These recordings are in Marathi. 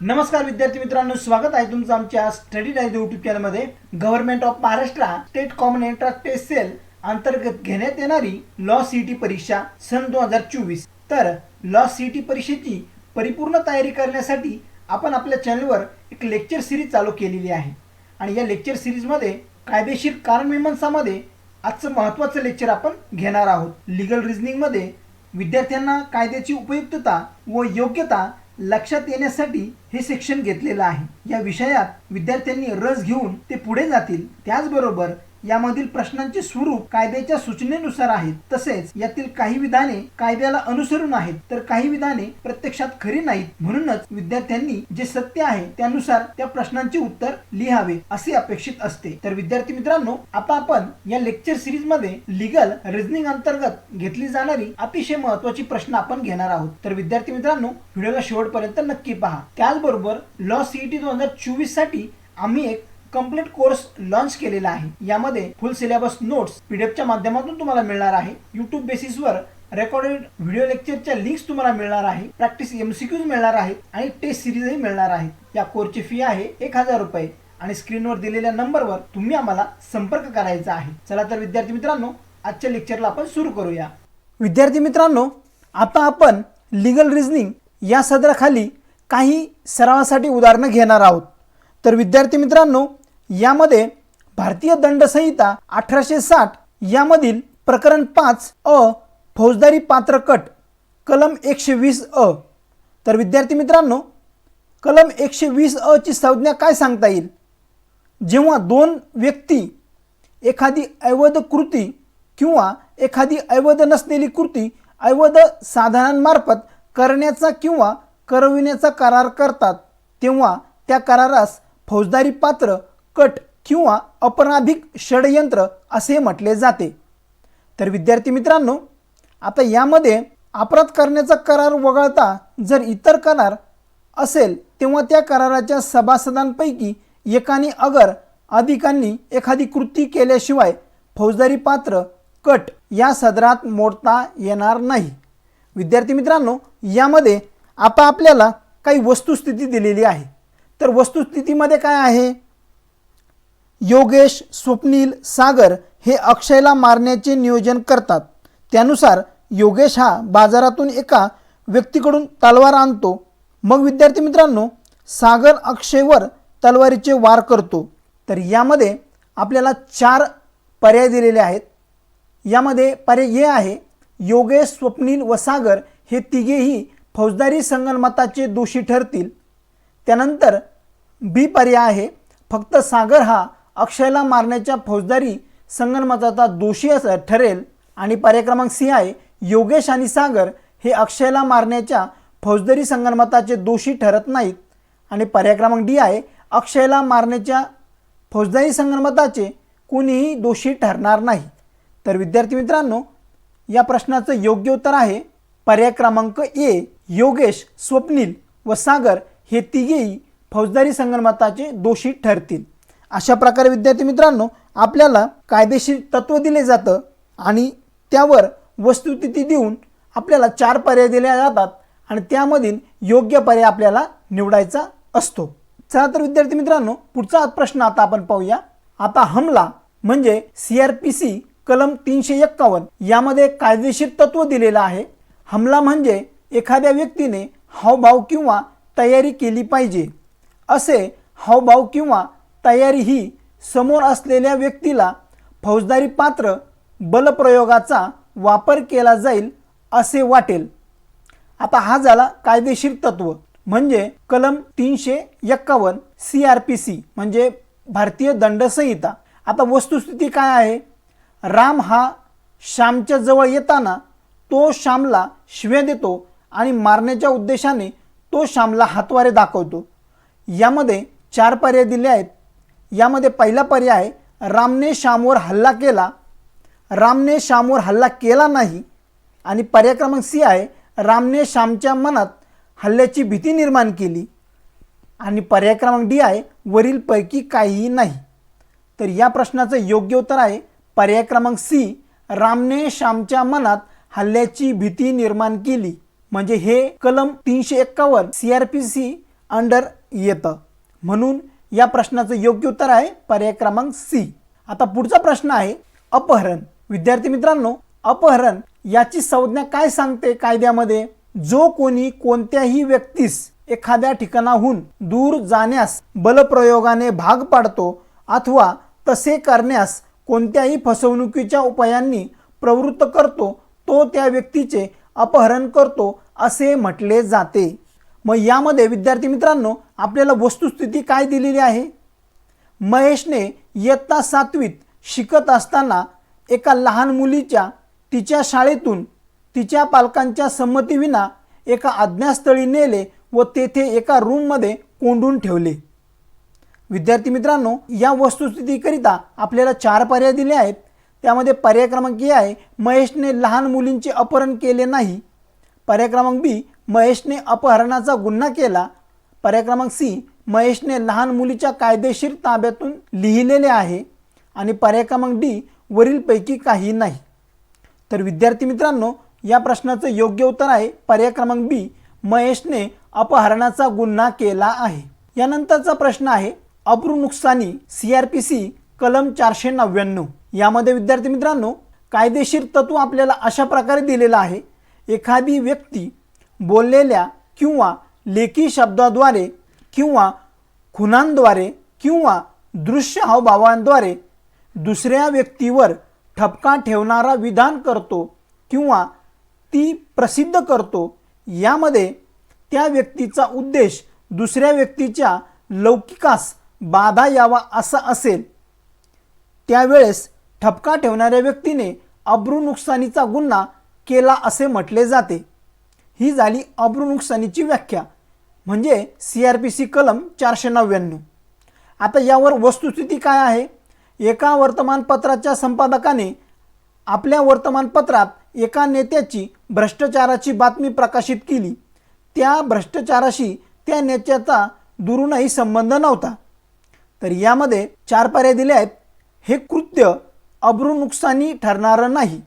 नमस्कार विद्यार्थी मित्रांनो स्वागत आहे तुमचं आमच्या स्टडी डायरी युट्यूब चॅनलमध्ये government of Maharashtra state common entrance test cell अंतर्गत घेण्यात येणारी लॉ सीटी परीक्षा सन दोन हजार चोवीस. तर लॉ सीटी परीक्षेची परिपूर्ण तयारी करण्यासाठी आपण आपल्या चॅनलवर एक लेक्चर सिरीज चालू केलेली आहे. आणि या लेक्चर सिरीजमध्ये कायदेशीर कारणमीमांसामध्ये आजचं महत्त्वाचं लेक्चर आपण घेणार आहोत. लिगल रिझनिंगमध्ये विद्यार्थ्यांना कायद्याची उपयुक्तता व योग्यता लक्षात येण्यासाठी हे शिक्षण घेतलेलं आहे. या विषयात विद्यार्थ्यांनी रस घेऊन ते पुढे जातील. त्याचबरोबर यामधील प्रश्नांचे स्वरूप कायद्याच्या सूचनेनुसार आहेत. तसेच यातील काही विधाने कायद्याला अनुसरून आहेत तर काही विधाने प्रत्यक्षात खरी नाहीत. म्हणूनच विद्यार्थ्यांनी जे सत्य आहे त्यानुसार त्या प्रश्नांचे उत्तर लिहावे असे अपेक्षित असते. तर विद्यार्थी मित्रांनो आता आपण या लेक्चर सिरीजमध्ये लिगल रिझनिंग अंतर्गत घेतली जाणारी अतिशय महत्वाची प्रश्न आपण घेणार आहोत. तर विद्यार्थी मित्रांनो व्हिडिओला शेवटपर्यंत नक्की पहा. त्याचबरोबर लॉ सीईटी दोन हजार चोवीससाठी आम्ही एक कंप्लीट कोर्स लॉन्च केलेला आहे. यामध्ये फुल सिलेबस नोट्स पीडीएफच्या माध्यमातून तुम्हाला मिळणार आहे. युट्यूब बेसिसवर रेकॉर्डेड व्हिडिओ लेक्चरच्या लिंक्स तुम्हाला मिळणार आहे. प्रॅक्टिस एमसीक्यूज मिळणार आहेत आणि टेस्ट सिरीजही मिळणार आहे. या कोर्सची फी आहे एक हजार रुपये आणि स्क्रीनवर दिलेल्या नंबरवर तुम्ही आम्हाला संपर्क करायचा आहे. चला तर विद्यार्थी मित्रांनो आजच्या लेक्चरला आपण सुरू करूया. विद्यार्थी मित्रांनो आता आपण लिगल रिझनिंग या सदराखाली काही सरावासाठी उदाहरणं घेणार आहोत. तर विद्यार्थी मित्रांनो यामध्ये भारतीय दंडसंहिता अठराशे साठ यामधील प्रकरण पाच अ फौजदारी पात्र कट कलम एकशे वीस अ. तर विद्यार्थी मित्रांनो कलम एकशे वीस अ ची संज्ञा काय सांगता येईल? जेव्हा दोन व्यक्ती एखादी अवैध कृती किंवा एखादी अवैध नसलेली कृती अवैध साधनांमार्फत करण्याचा किंवा करविण्याचा करार करतात तेव्हा त्या करारास फौजदारी पात्र कट किंवा अपराधिक षडयंत्र असे म्हटले जाते. तर विद्यार्थी मित्रांनो आता यामध्ये अपराध करण्याचा करार वगळता जर इतर करार असेल तेव्हा त्या कराराच्या सभासदांपैकी एकाने अगर अधिकांनी एखादी कृती केल्याशिवाय फौजदारी पात्र कट या सदरात मोडता येणार नाही. विद्यार्थी मित्रांनो यामध्ये आता आपल्याला काही वस्तुस्थिती दिलेली आहे. तर वस्तुस्थितीमध्ये काय आहे? योगेश स्वप्नील सागर हे अक्षयला मारण्याचे नियोजन करतात. त्यानुसार योगेश हा बाजारातून एका व्यक्तीकडून तलवार आणतो. मग विद्यार्थी मित्रांनो सागर अक्षयवर तलवारीचे वार करतो. तर यामध्ये आपल्याला चार पर्याय दिलेले आहेत. यामध्ये पर्याय हे आहे योगेश स्वप्नील व सागर हे तिघेही फौजदारी संगणमताचे दोषी ठरतील. त्यानंतर बी पर्याय आहे फक्त सागर हा अक्षयला मारण्याच्या फौजदारी संगनमताचा दोषी असं ठरेल आणि पर्याय क्रमांक सी आहे योगेश आणि सागर हे अक्षयला मारण्याच्या फौजदारी संगनमताचे दोषी ठरत नाहीत. आणि पर्याय क्रमांक डी आहे अक्षयला मारण्याच्या फौजदारी संगनमताचे कुणीही दोषी ठरणार नाही. तर विद्यार्थी मित्रांनो या प्रश्नाचं योग्य उत्तर आहे पर्याय क्रमांक ए योगेश स्वप्नील व सागर हे तिघेही फौजदारी संगनमताचे दोषी ठरतील. अशा प्रकारे विद्यार्थी मित्रांनो आपल्याला कायदेशीर तत्व दिले जातं आणि त्यावर वस्तुस्थिती देऊन आपल्याला चार पर्याय दिले जातात आणि त्यामधील योग्य पर्याय आपल्याला निवडायचा असतो. चला तर विद्यार्थी मित्रांनो पुढचा प्रश्न आता आपण पाहूया. आता हमला म्हणजे सी आर पी सी कलम तीनशे एक्कावन्न यामध्ये कायदेशीर तत्व दिलेलं आहे. हमला म्हणजे एखाद्या व्यक्तीने हावभाव किंवा तयारी केली पाहिजे. असे हावभाव किंवा तयारी ही समोर असलेल्या व्यक्तीला फौजदारी पात्र बलप्रयोगाचा वापर केला जाईल असे वाटेल. आता हा झाला कायदेशीर तत्व म्हणजे कलम तीनशे एक्कावन्न सी आर पी सी म्हणजे भारतीय दंड संहिता आता वस्तुस्थिती काय आहे? राम हा श्यामच्या जवळ येताना तो श्यामला शिव्या देतो आणि मारण्याच्या उद्देशाने तो श्यामला हातवारे दाखवतो. यामध्ये चार पर्याय दिले आहेत. यामध्ये पहिला पर्याय रामने श्यामवर हल्ला केला. रामने श्यामवर हल्ला केला नाही. आणि पर्याय क्रमांक सी आहे रामने श्यामच्या मनात हल्ल्याची भीती निर्माण केली. आणि पर्याय क्रमांक डी आहे वरीलपैकी काहीही नाही. तर या प्रश्नाचं योग्य उत्तर आहे पर्याय क्रमांक सी रामने श्यामच्या मनात हल्ल्याची भीती निर्माण केली. म्हणजे हे कलम तीनशे एक्कावन्न C R P C under येतं. म्हणून या प्रश्नाचं योग्य उत्तर आहे पर्याय क्रमांक सी. आता पुढचा प्रश्न आहे अपहरण. विद्यार्थी मित्रांनो अपहरण याची संज्ञा काय सांगते कायद्यामध्ये? जो कोणी कोणत्याही व्यक्तीस एखाद्या ठिकाणाहून दूर जाण्यास बलप्रयोगाने भाग पाडतो अथवा तसे करण्यास कोणत्याही फसवणुकीच्या उपायांनी प्रवृत्त करतो तो त्या व्यक्तीचे अपहरण करतो असे म्हटले जाते. मग यामध्ये विद्यार्थी मित्रांनो आपल्याला वस्तुस्थिती काय दिलेली आहे? महेशने इयत्ता सातवीत शिकत असताना एका लहान मुलीच्या तिच्या शाळेतून तिच्या पालकांच्या संमतीविना एका अज्ञातस्थळी नेले व तेथे एका रूममध्ये कोंडून ठेवले. विद्यार्थी मित्रांनो या वस्तुस्थितीकरिता आपल्याला चार पर्याय दिले आहेत. त्यामध्ये पर्याय क्रमांक ए आहे महेशने लहान मुलींचे अपहरण केले नाही. पर्याय क्रमांक बी महेशने अपहरणाचा गुन्हा केला. पर्याय क्रमांक सी महेशने लहान मुलीच्या कायदेशीर ताब्यातून लिहिलेले आहे आणि पर्याय क्रमांक डी वरीलपैकी काही नाही. तर विद्यार्थी मित्रांनो या प्रश्नाचं योग्य उत्तर आहे पर्याय क्रमांक बी महेशने अपहरणाचा गुन्हा केला आहे. यानंतरचा प्रश्न आहे अब्रू नुकसानी सी आर पी सी कलम चारशे नव्याण्णव. यामध्ये विद्यार्थी मित्रांनो कायदेशीर तत्व आपल्याला अशा प्रकारे दिलेलं आहे एखादी व्यक्ती बोललेल्या किंवा लेखी शब्दाद्वारे किंवा खुनांद्वारे किंवा दृश्य हावभावांद्वारे दुसऱ्या व्यक्तीवर ठपका ठेवणारा विधान करतो किंवा ती प्रसिद्ध करतो यामध्ये त्या व्यक्तीचा उद्देश दुसऱ्या व्यक्तीच्या लौकिकास बाधा यावा असा असेल. त्यावेळेस ठपका ठेवणाऱ्या व्यक्तीने अब्रू नुकसानीचा गुन्हा केला असे म्हटले जाते. ही झाली अब्रू नुकसानीची व्याख्या. म्हणजे सी आर पी सी कलम चारशे नव्याण्णव. आता यावर वस्तुस्थिती काय आहे? एका वर्तमानपत्राच्या संपादकाने आपल्या वर्तमानपत्रात एका नेत्याची भ्रष्टाचाराची बातमी प्रकाशित केली. त्या भ्रष्टाचाराशी त्या नेत्याचा दुरूनही संबंध नव्हता. तर यामध्ये चार पर्याय दिले आहेत. हे कृत्य अब्रू नुकसानी ठरणारं नाही.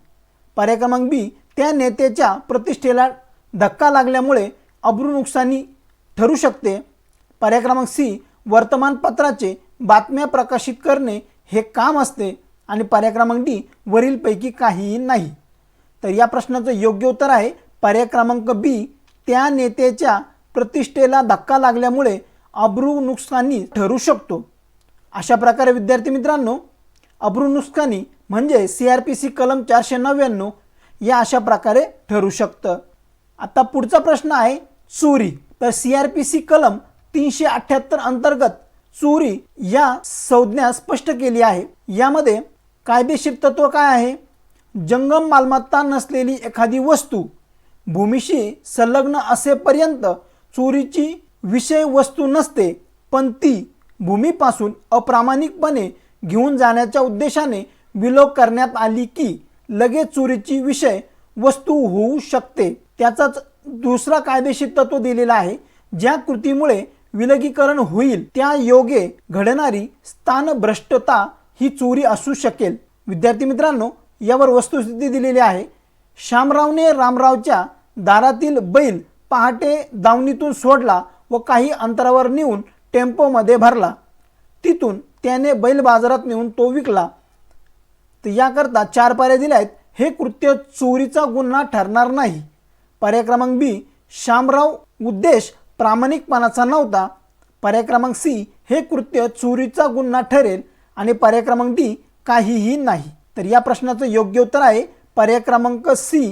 पर्याय क्रमांक बी त्या नेत्याच्या प्रतिष्ठेला धक्का लागल्यामुळे अब्रू नुकसानी ठरू शकते. पर्याय क्रमांक सी वर्तमानपत्राचे बातम्या प्रकाशित करणे हे काम असते. आणि पर्याय क्रमांक डी वरीलपैकी काहीही नाही. तर या प्रश्नाचं योग्य उत्तर आहे पर्याय क्रमांक बी. त्या नेत्याच्या प्रतिष्ठेला धक्का लागल्यामुळे अब्रू नुकसानी ठरू शकतो. अशा प्रकारे विद्यार्थी मित्रांनो अब्रू नुकसानी म्हणजे सी आर पी सी कलम चारशे नव्याण्णव या अशा प्रकारे ठरू शकतं. आता पुढचा प्रश्न आहे चोरी. तर सी आर पी सी कलम तीनशे अठ्ठ्याहत्तर अंतर्गत चोरी या संज्ञा स्पष्ट केली आहे. यामध्ये कायदेशीर तत्व काय आहे? जंगम मालमत्ता नसलेली एखादी वस्तू भूमीशी संलग्न असेपर्यंत चोरीची विषय वस्तू नसते पण ती भूमीपासून अप्रामाणिकपणे घेऊन जाण्याच्या उद्देशाने विलोप करण्यात आली की लगेच चोरीची विषय वस्तू होऊ शकते. त्याचाच दुसरा कायदेशीर तत्व दिलेला आहे ज्या कृतीमुळे विलगीकरण होईल त्या योगे घडणारी स्थानभ्रष्टता ही चोरी असू शकेल. विद्यार्थी मित्रांनो यावर वस्तुस्थिती दिलेली आहे. श्यामरावने रामरावच्या दारातील बैल पहाटे दावणीतून सोडला व काही अंतरावर नेऊन टेम्पोमध्ये भरला. तिथून त्याने बैल बाजारात नेऊन तो विकला. तर याकरता चार पाऱ्या दिल्या आहेत. हे कृत्य चोरीचा गुन्हा ठरणार नाही. पर्याय क्रमांक बी श्यामराव उद्देश प्रामाणिकपणाचा नव्हता. पर्याय क्रमांक सी हे कृत्य चोरीचा गुन्हा ठरेल आणि पर्याय क्रमांक डी काहीही नाही. तर या प्रश्नाचं योग्य उत्तर आहे पर्याय क्रमांक सी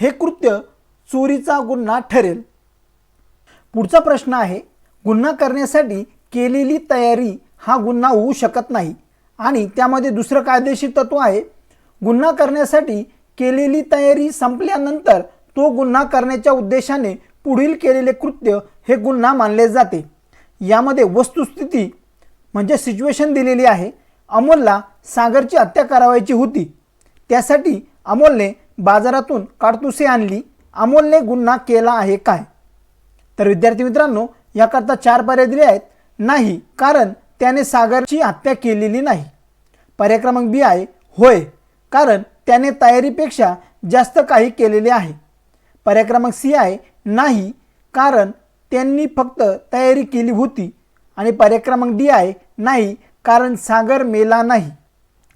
हे कृत्य चोरीचा गुन्हा ठरेल. पुढचा प्रश्न आहे गुन्हा करण्यासाठी केलेली तयारी हा गुन्हा होऊ शकत नाही. आणि त्यामध्ये दुसरं कायदेशीर तत्व आहे गुन्हा करण्यासाठी केलेली तयारी संपल्यानंतर तो गुन्हा करण्याच्या उद्देशाने पुढील केलेले कृत्य हे गुन्हा मानले जाते. यामध्ये वस्तुस्थिती म्हणजे सिच्युएशन दिलेली आहे. अमोलला सागरची हत्या करावायची होती. त्यासाठी अमोलने बाजारातून काडतुसे आणली. अमोलने गुन्हा केला आहे काय? तर विद्यार्थी मित्रांनो याकरता चार पर्याय दिले आहेत. नाही कारण त्याने सागरची हत्या केलेली नाही. पर्याय क्रमांक बी आहे होय कारण त्याने तयारीपेक्षा जास्त काही केलेले आहे. पर्याय क्रमांक सी आहे नाही कारण त्यांनी फक्त तयारी केली होती. आणि पर्याय क्रमांक डी आहे नाही कारण सागर मेला नाही.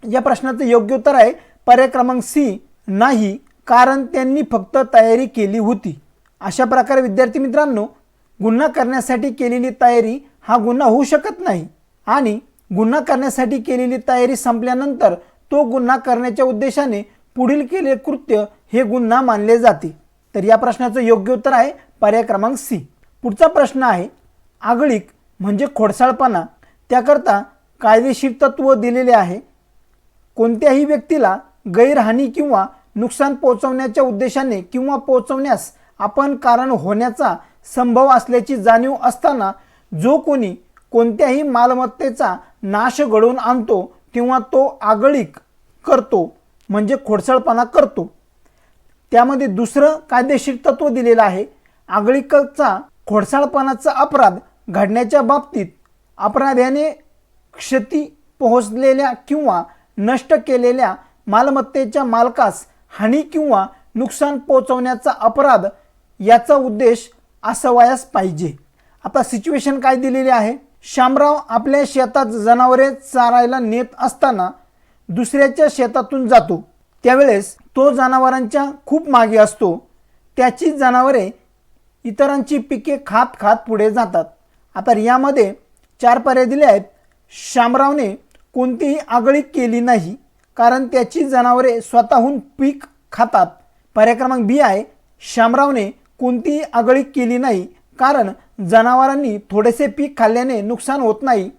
या प्रश्नाचं योग्य उत्तर आहे पर्याय क्रमांक सी नाही कारण त्यांनी फक्त तयारी केली होती. अशा प्रकारे विद्यार्थी मित्रांनो गुन्हा करण्यासाठी केलेली तयारी हा गुन्हा होऊ शकत नाही. आणि गुन्हा करण्यासाठी केलेली तयारी संपल्यानंतर तो गुन्हा करण्याच्या उद्देशाने पुढील केले कृत्य हे गुन्हा मानले जाते. तर या प्रश्नाचं योग्य उत्तर आहे पर्याय क्रमांक सी. पुढचा प्रश्न आहे आगळीक म्हणजे खोडसाळपणा. त्याकरता कायदेशीर तत्व दिलेले आहे. कोणत्याही व्यक्तीला गैरहानी किंवा नुकसान पोहोचवण्याच्या उद्देशाने किंवा पोहोचवण्यास आपण कारण होण्याचा संभव असल्याची जाणीव असताना जो कोणी कोणत्याही मालमत्तेचा नाश घडवून आणतो किंवा तो आगळीक करतो म्हणजे खोडसाळपणा करतो. त्यामध्ये दुसरं कायदेशीर तत्व दिलेलं आहे. आगळीकचा खोडसाळपणाचा अपराध घडण्याच्या बाबतीत अपराध्याने क्षती पोहोचलेल्या किंवा नष्ट केलेल्या मालमत्तेच्या मालकास हानी किंवा नुकसान पोहोचवण्याचा अपराध याचा उद्देश असावयास पाहिजे. आता सिच्युएशन काय दिलेली आहे? शामराव आपल्या शेतात जनावरे चारायला नेत असताना दुसऱ्याच्या शेतातून जातो. त्यावेळेस तो जनावरांच्या खूप मागे असतो. त्याची जनावरे इतरांची पिके खात खात पुढे जातात. आता यामध्ये चार पर्याय दिले आहेत. शामरावने कोणतीही आगळीक केली नाही कारण त्याची जनावरे स्वतःहून पीक खातात. पर्याय क्रमांक बी आहे शामरावने कोणतीही आगळी केली नाही कारण जनावरांनी थोडेसे पीक खाल्ल्याने नुकसान होत नाही.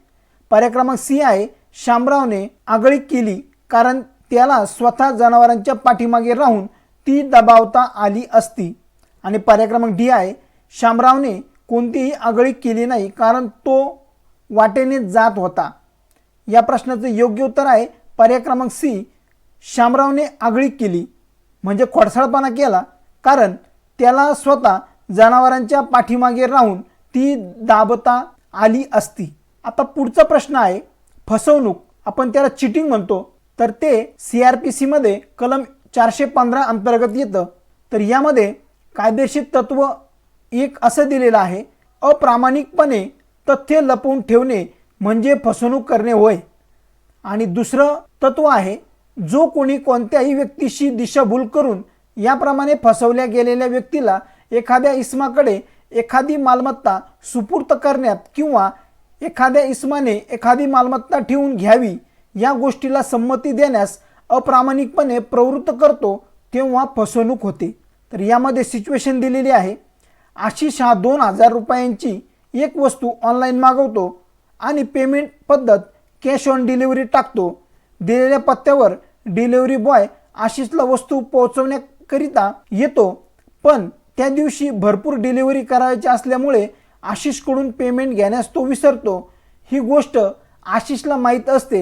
पर्याय क्रमांक सी आहे शामरावने आगळी केली कारण त्याला स्वतः जनावरांच्या पाठीमागे राहून ती दबावता आली असती. आणि पर्याय क्रमांक डी आहे शामरावने कोणतीही आगळी केली नाही कारण तो वाटेने जात होता. या प्रश्नाचं योग्य उत्तर आहे पर्याय क्रमांक सी शामरावने आगळी केली. म्हणजे खोडसाळपणा केला कारण त्याला स्वतः जनावरांच्या पाठीमागे राहून ती दाबता आली असती. आता पुढचा प्रश्न आहे फसवणूक. आपण त्याला चिटिंग म्हणतो. तर ते सी आर पी सीमध्ये कलम चारशे पंधरा अंतर्गत येतं. तर यामध्ये कायदेशीर तत्व एक असं दिलेलं आहे अप्रामाणिकपणे तथ्य लपवून ठेवणे म्हणजे फसवणूक करणे होय. आणि दुसरं तत्व आहे जो कोणी कोणत्याही व्यक्तीशी दिशाभूल करून याप्रमाणे फसवल्या गेलेल्या व्यक्तीला एखाद्या इस्माकडे एखादी मालमत्ता सुपूर्त करण्यात किंवा एखाद्या इस्माने एखादी मालमत्ता ठेवून घ्यावी या गोष्टीला संमती देण्यास अप्रामाणिकपणे प्रवृत्त करतो तेव्हा फसवणूक होते. तर यामध्ये सिच्युएशन दिलेली आहे. आशिष हा दोन हजार रुपयांची एक वस्तू ऑनलाईन मागवतो आणि पेमेंट पद्धत कॅश ऑन डिलिव्हरी टाकतो. दिलेल्या पत्त्यावर डिलिव्हरी बॉय आशिषला वस्तू पोहोचवण्याकरिता येतो पण त्या दिवशी भरपूर डिलिव्हरी करायची असल्यामुळे आशिषकडून पेमेंट घेण्यास तो विसरतो. ही गोष्ट आशिषला माहीत असते.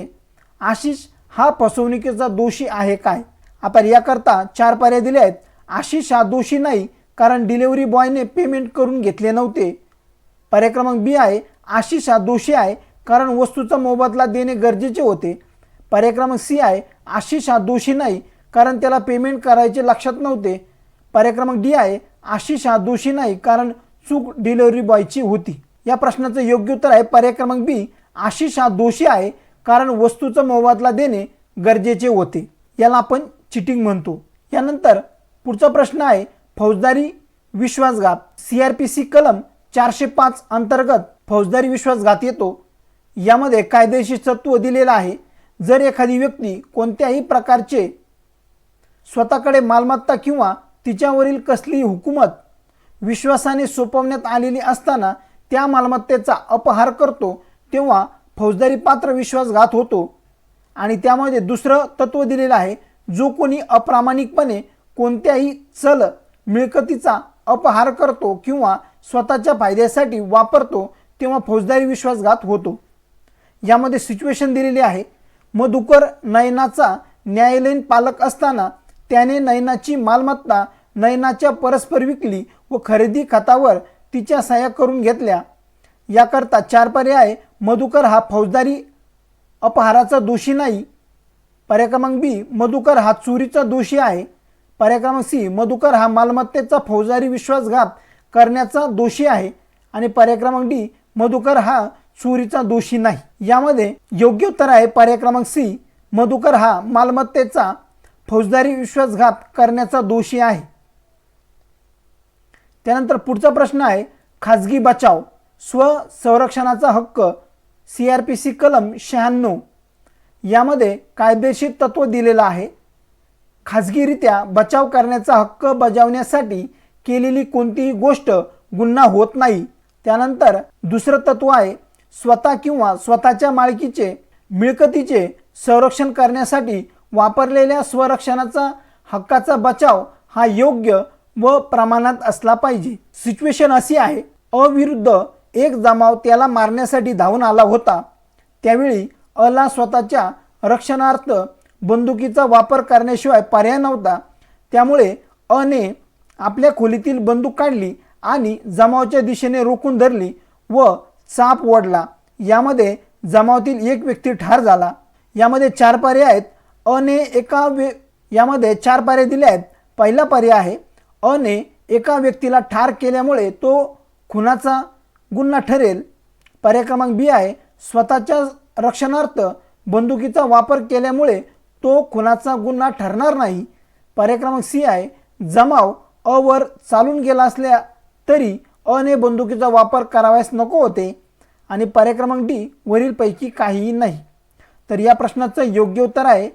आशिष हा फसवणुकीचा दोषी आहे काय? आता याकरता चार पर्याय दिले आहेत. आशिष हा दोषी नाही कारण डिलिव्हरी बॉयने पेमेंट करून घेतले नव्हते. पर्याय क्रमांक बी आहे आशिष हा दोषी आहे कारण वस्तूचा मोबदला देणे गरजेचे होते. पर्याय क्रमांक सी आहे आशिष हा दोषी नाही कारण त्याला पेमेंट करायचे लक्षात नव्हते. पर्याय क्रमांक डी आहे आशिष हा दोषी नाही कारण चूक डिलिव्हरी बॉयची होती. या प्रश्नाचं योग्य उत्तर आहे. पर्याय क्रमांक बी आशिष हा दोषी आहे कारण वस्तूचा मोबदला देणे गरजेचे होते. याला आपण चिटिंग म्हणतो. यानंतर पुढचा प्रश्न आहे फौजदारी विश्वासघात. सी आर पी सी कलम चारशे पाच अंतर्गत फौजदारी विश्वासघात येतो. यामध्ये कायदेशीर तत्व दिलेलं आहे. जर एखादी व्यक्ती कोणत्याही प्रकारचे स्वतःकडे मालमत्ता किंवा तिच्यावरील कसलीही हुकूमत विश्वासाने सोपवण्यात आलेली असताना त्या मालमत्तेचा अपहार करतो तेव्हा फौजदारी पात्र विश्वासघात होतो आणि त्यामध्ये दुसरं तत्व दिलेलं आहे जो कोणी अप्रामाणिकपणे कोणत्याही चल मिळकतीचा अपहार करतो किंवा स्वतःच्या फायद्यासाठी वापरतो तेव्हा फौजदारी विश्वासघात होतो. यामध्ये सिच्युएशन दिलेली आहे मधुकर नयनाचा न्यायालयीन पालक असताना त्याने नयनाची मालमत्ता नयनाच्या परस्पर विकली व खरेदी खतावर तिच्या सह्या करून घेतल्या. याकरता चार पर्याय मधुकर हा फौजदारी अपहाराचा दोषी नाही. पर्याय क्रमांक बी मधुकर हा चोरीचा दोषी आहे. पर्याय क्रमांक सी मधुकर हा मालमत्तेचा फौजदारी विश्वासघात करण्याचा दोषी आहे. आणि पर्याय क्रमांक डी मधुकर हा चोरीचा दोषी नाही. यामध्ये योग्य उत्तर आहे पर्याय क्रमांक सी मधुकर हा मालमत्तेचा फौजदारी विश्वासघात करण्याचा दोषी आहे. त्यानंतर पुढचा प्रश्न आहे खाजगी बचाव स्वसंरक्षणाचा हक्क सी आर पी सी कलम शहाण्णव यामध्ये कायदेशीर तत्व दिलेलं आहे. खाजगीरित्या बचाव करण्याचा हक्क बजावण्यासाठी केलेली कोणतीही गोष्ट गुन्हा होत नाही. त्यानंतर दुसरं तत्व आहे स्वतः किंवा स्वतःच्या मालकीचे मिळकतीचे संरक्षण करण्यासाठी वापरलेल्या स्वरक्षणाचा हक्काचा बचाव हा योग्य व प्रमाणात असला पाहिजे. सिच्युएशन अशी आहे अविरुद्ध एक जमाव त्याला मारण्यासाठी धावून आला होता. त्यावेळी अला स्वतःच्या रक्षणार्थ बंदुकीचा वापर करण्याशिवाय पर्याय नव्हता. त्यामुळे अने आपल्या खोलीतील बंदूक काढली आणि जमावच्या दिशेने रोखून धरली व चाप ओढला. यामध्ये जमावातील एक व्यक्ती ठार झाला. यामध्ये चार पर्याय आहेत. अने एका वे यामध्ये चार पर्याय दिले आहेत. पहिला पर्याय आहे अने एका व्यक्तीला ठार केल्यामुळे तो खुनाचा गुन्हा ठरेल पर्याय क्रमांक बी आहे स्वतःच्या रक्षणार्थ बंदुकीचा वापर केल्यामुळे तो खुनाचा गुन्हा ठरणार नाही. पर्याय क्रमांक सी आहे जमाव अवर चालून गेला असल्या तरी अने बंदुकीचा वापर करावयास नको होते. आणि पर्याय क्रमांक डी वरीलपैकी काहीही नाही. तर या प्रश्नाचं योग्य उत्तर आहे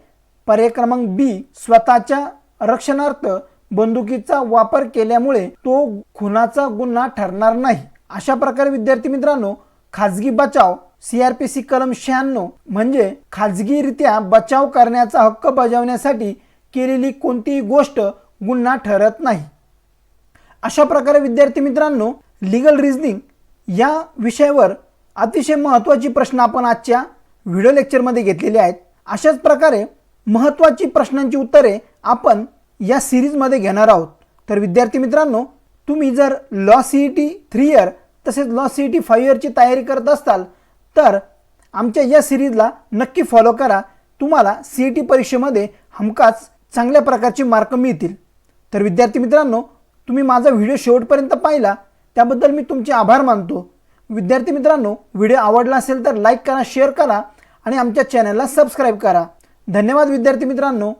पर्याय क्रमांक बी स्वतःच्या रक्षणार्थ बंदुकीचा वापर केल्यामुळे तो खुनाचा गुन्हा ठरणार नाही. अशा प्रकारे विद्यार्थी मित्रांनो खाजगी बचाव सीआरपीसी कलम शहाण्णव म्हणजे खाजगीरित्या बचाव करण्याचा हक्क बजावण्यासाठी केलेली कोणतीही गोष्ट गुन्हा ठरत नाही. अशा प्रकारे विद्यार्थी मित्रांनो लिगल रिझनिंग या विषयावर अतिशय महत्त्वाची प्रश्न आपण आजच्या व्हिडिओ लेक्चरमध्ये घेतलेले आहेत. अशाच प्रकारे महत्त्वाची प्रश्नांची उत्तरे आपण या सिरीजमध्ये घेणार आहोत. तर विद्यार्थी मित्रांनो तुम्ही जर law C E T three year तसेच law C E T five इयरची तयारी करत असाल तर आमच्या या सिरीजला नक्की फॉलो करा. तुम्हाला सी ई टी परीक्षेमध्ये हमखास चांगल्या प्रकारचे मार्क मिळतील. तर विद्यार्थी मित्रांनो तुम्ही माझा व्हिडिओ शेवटपर्यंत पाहिला त्याबद्दल मी तुमचे आभार मानतो. विद्यार्थी मित्रांनो व्हिडिओ आवडला असेल तर लाईक करा शेअर करा आणि आमच्या चॅनलला सबस्क्राईब करा. धन्यवाद विद्यार्थी मित्रांनो.